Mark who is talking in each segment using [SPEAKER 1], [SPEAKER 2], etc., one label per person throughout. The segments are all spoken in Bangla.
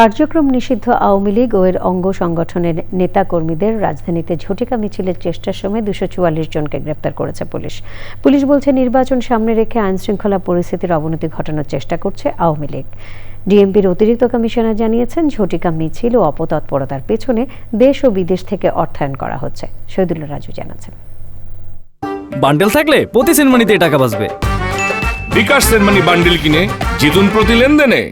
[SPEAKER 1] কার্যক্রম নিষিদ্ধ আওয়ামী লীগ ও এর অঙ্গ সংগঠনের নেতা কর্মীদের রাজধানীতে ঝটিকা মিছিলের চেষ্টার সময় দুশো চুয়াল্লিশ জনকে গ্রেপ্তার করেছে পুলিশ। পুলিশ বলছে নির্বাচন সামনে রেখে আইন শৃঙ্খলা পরিস্থিতির অবনতি ঘটানোর চেষ্টা করছে আওয়ামী লীগ। ডিএমপির অতিরিক্ত কমিশনার জানিয়েছেন ঝটিকা মিছিল ও অপতৎপরতার পেছনে দেশ ও বিদেশ থেকে অর্থায়ন করা হচ্ছে। শহীদুল্লাহ রাজু জানাচ্ছেন।
[SPEAKER 2] বান্ডেল থাকলে প্রতি সেনমানিতে টাকা বাঁচবে।
[SPEAKER 3] বিকাশ সেনমানি বান্ডিল কিনে জিতুন প্রতি লেনদেনে।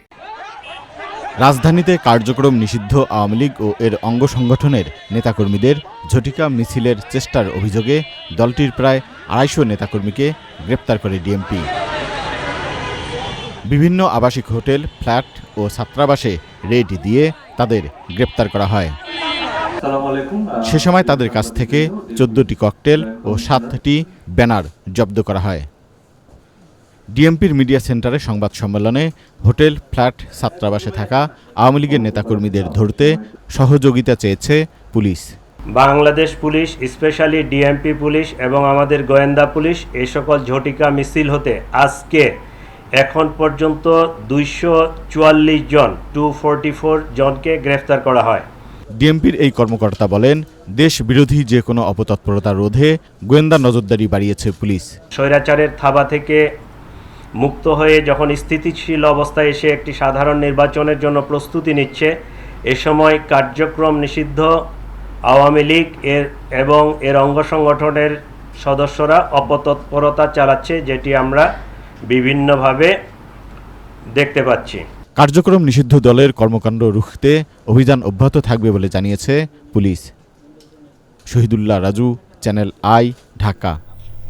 [SPEAKER 4] রাজধানীতে কার্যক্রম নিষিদ্ধ আওয়ামী লীগ ও এর অঙ্গ সংগঠনের নেতাকর্মীদের ঝটিকা মিছিলের চেষ্টার অভিযোগে দলটির প্রায় আড়াইশো নেতাকর্মীকে গ্রেপ্তার করে ডিএমপি। বিভিন্ন আবাসিক হোটেল ফ্ল্যাট ও ছাত্রাবাসে রেড দিয়ে তাদের গ্রেপ্তার করা হয়। সে সময় তাদের কাছ থেকে চোদ্দটি ককটেল ও সাতটি ব্যানার জব্দ করা হয়। ডিএমপির মিডিয়া সেন্টারে সংবাদ সম্মেলনে হোটেল ফ্ল্যাট ছাত্রাবাসে থাকা আওয়ামী লীগের নেতাকর্মীদের ধরতে সহযোগিতা চেয়েছে police.
[SPEAKER 5] Bangladesh police specially DMP police এবং আমাদের গোয়েন্দা পুলিশ এই সকল ঝটিকা মিছিল হতে আজকে এখন পর্যন্ত দুইশো চুয়াল্লিশ জন টু ফোরটি ফোর জনকে গ্রেফতার করা হয়।
[SPEAKER 4] ডিএমপির এই কর্মকর্তা বলেন দেশ বিরোধী যে কোনো অপতৎপরতা রোধে গোয়েন্দা নজরদারি বাড়িয়েছে পুলিশ।
[SPEAKER 5] স্বৈরাচারের থাবা থেকে মুক্ত হয়ে যখন স্থিতিশীল অবস্থায় এসে একটি সাধারণ নির্বাচনের জন্য প্রস্তুতি নিচ্ছে, এ সময় কার্যক্রম নিষিদ্ধ আওয়ামী লীগ এর এবং এর অঙ্গ সংগঠনের সদস্যরা অপতৎপরতা চালাচ্ছে, যেটি আমরা বিভিন্নভাবে দেখতে পাচ্ছি।
[SPEAKER 4] কার্যক্রম নিষিদ্ধ দলের কর্মকাণ্ড রুখতে অভিযান অব্যাহত থাকবে বলে জানিয়েছে police. Shahidullah Raju, channel I, Dhaka.